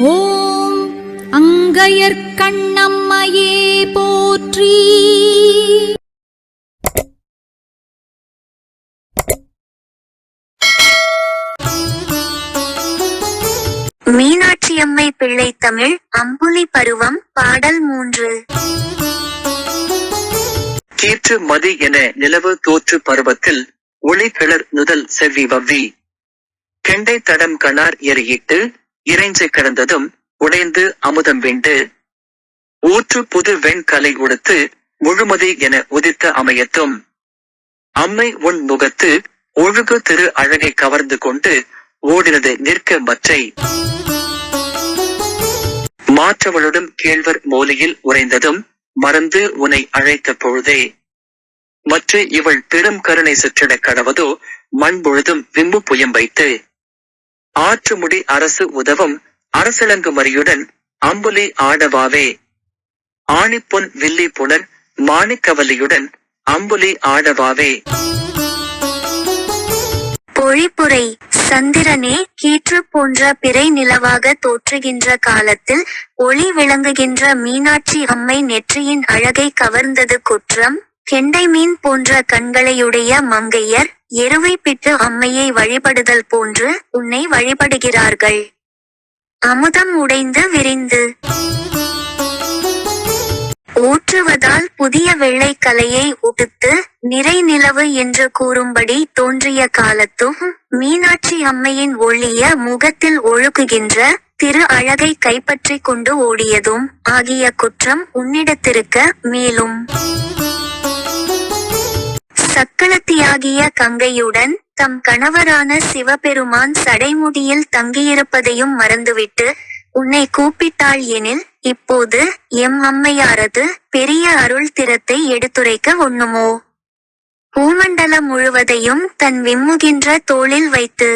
ஓம் அங்கையர்க்கண்ணம்மையே போற்றி. மீனாட்சியம்மை பிள்ளை தமிழ் அம்புலி பருவம் பாடல் மூன்று. கீற்று மதி என நிலவு தோற்று பருவத்தில் ஒளி கிளர் நுதல் செவ்வி வவ்வி. கெண்டை தடம் கணார் எரியிட்டு இறைஞ்சு கிடந்ததும் உடைந்து அமுதம் விண்டு. ஊற்று புது வெண்கலை உடுத்து முழுமதி என உதித்த அமையத்தும். அம்மை உன் முகத்து ஒழுகு திரு அழகை கவர்ந்து கொண்டு ஓடினது நிற்க மற்றை. மாற்றவளுடன் கேழ்வர் மூலையில் உறைந்ததும் மறந்து உன்னை அழைத்த பொழுதே. மற்ற இவள் பெரும் கருணை சுற்றிடக் கடவதோ மண் முழுதும் விம்மு புயம் வைத்து. ஆற்றுமுடி அரசு உதவும் அரசலங்கு மறியுடன் அம்புலி ஆடவாவே. ஆணிப்பொன் வில்லி புனர் மாணிக்கவல்லியுடன் அம்புலி ஆடவாவே. பொழிப்புரை சந்திரனே கீற்று போன்ற பிறை நிலவாக தோற்றுகின்ற காலத்தில் ஒளி விளங்குகின்ற மீனாட்சி அம்மை நெற்றியின் அழகை கவர்ந்தது குற்றம்? கெண்டை மீன் போன்ற கண்களையுடைய மங்கையர் எருவை பிட்டு அம்மையை வழிபடுதல் போன்று உன்னை வழிபடுகிறார்கள். அமுதம் உடைந்து விரிந்து. ஊற்றுவதால் புதிய வெள்ளை கலையை உடுத்து நிறை நிலவு என்று கூறும்படி தோன்றிய காலத்தும் மீனாட்சி அம்மையின் ஒளிய முகத்தில் ஒழுகுகின்ற திரு அழகை கைப்பற்றிக் கொண்டு ஓடியதும் ஆகிய குற்றம் உன்னிடத்திருக்க மேலும். சக்களத்தியாகிய கங்கையுடன் தம் கணவரான சிவபெருமான் சடைமுடியில் தங்கியிருப்பதையும் மறந்துவிட்டு உன்னை கூப்பிட்டாள் எனில் இப்போது எம் அம்மையாரது பெரிய அருள் திறத்தை எடுத்துரைக்க ஒண்ணுமோ பூமண்டலம் முழுவதையும் தன் விம்முகின்ற தோளில் வைத்து.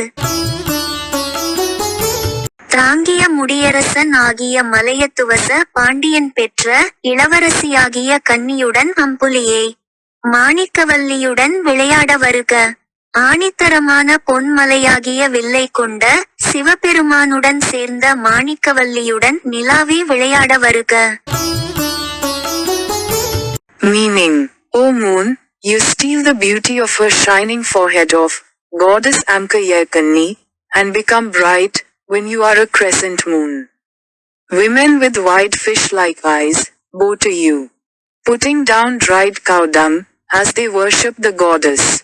தாங்கிய முடியரசன் ஆகிய மலையத்துவச பாண்டியன் பெற்ற இளவரசியாகிய கன்னியுடன் அம்புலியே. மாணிக்கவல்லியுடன் விளையாட வருக ஆணித்தரமான பொன்மலையாகிய வில்லை கொண்ட சிவபெருமானுடன் சேர்ந்த மாணிக்கவல்லியுடன் நிலாவே விளையாட வருக Meaning, O moon, you steal the beauty of her shining forehead of goddess Amkayarkanni, and become bright when you are a crescent moon. Women with white fish-like eyes bow to you, putting down dried cow dung as they worship the goddess.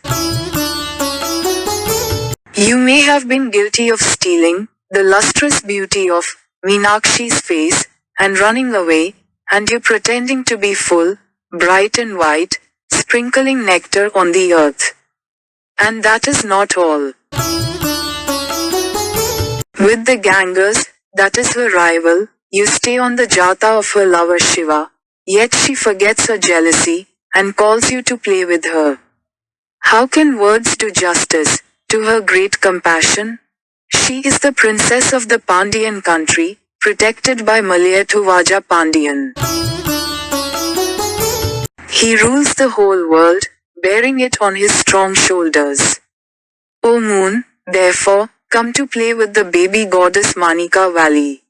You may have been guilty of stealing the lustrous beauty of Meenakshi's face and running away, and you pretending to be full, bright and white, sprinkling nectar on the earth. And that is not all. With the Gangas, that is her rival, you stay on the jata of her lover Shiva, yet she forgets her jealousy and calls you to play with her. How can words do justice to her great compassion? She is the princess of the Pandian country, protected by Malayathuvaja Pandian. He rules the whole world, bearing it on his strong shoulders. O moon, therefore, come to play with the baby goddess Manika Valley.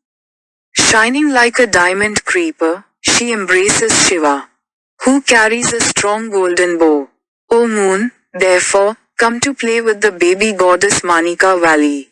Shining like a diamond creeper, she embraces Shiva, who carries a strong golden bow. O moon, therefore, come to play with the baby goddess Manika Valley.